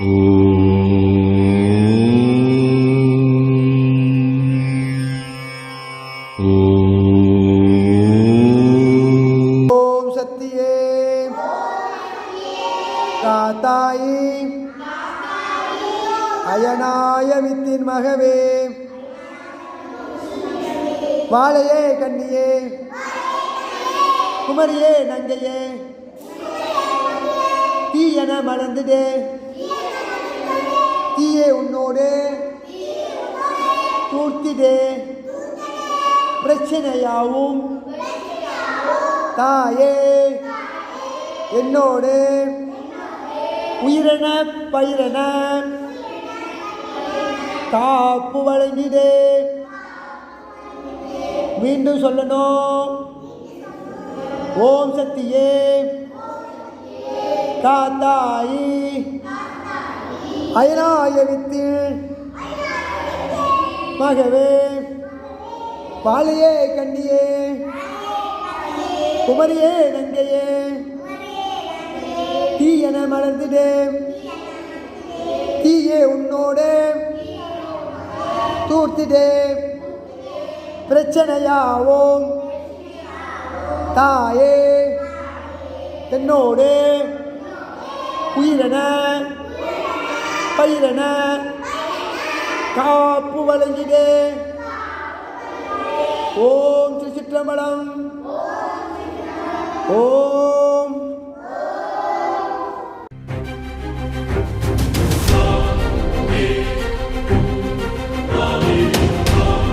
ஓம் அயனாய within மகவே. வாழையே கண்ணியே. குமரியே நங்கையே. தீயன மணந்துடே தூர்த்திடே பிரச்சனையாவும் தாயே. என்னோடு உயிரென பயிரென காப்பு வழங்கிடே. மீண்டும் சொல்லணும். ஓம் சக்தியே. காத்தாயி. அயனாய வித்தில் மகவே பாலையே கண்ணியே. குமரியே நங்கையே தீயன மலர்ந்துடே. தீயே உன்னோடு. தூர்த்திடே. பிரச்சனையாவோம். தாயே. என்னோடு. உயிரென. பயிரென. காப்பு வழங்கிடே ஓம் திருச்சிற்றம்பலம் ஓம்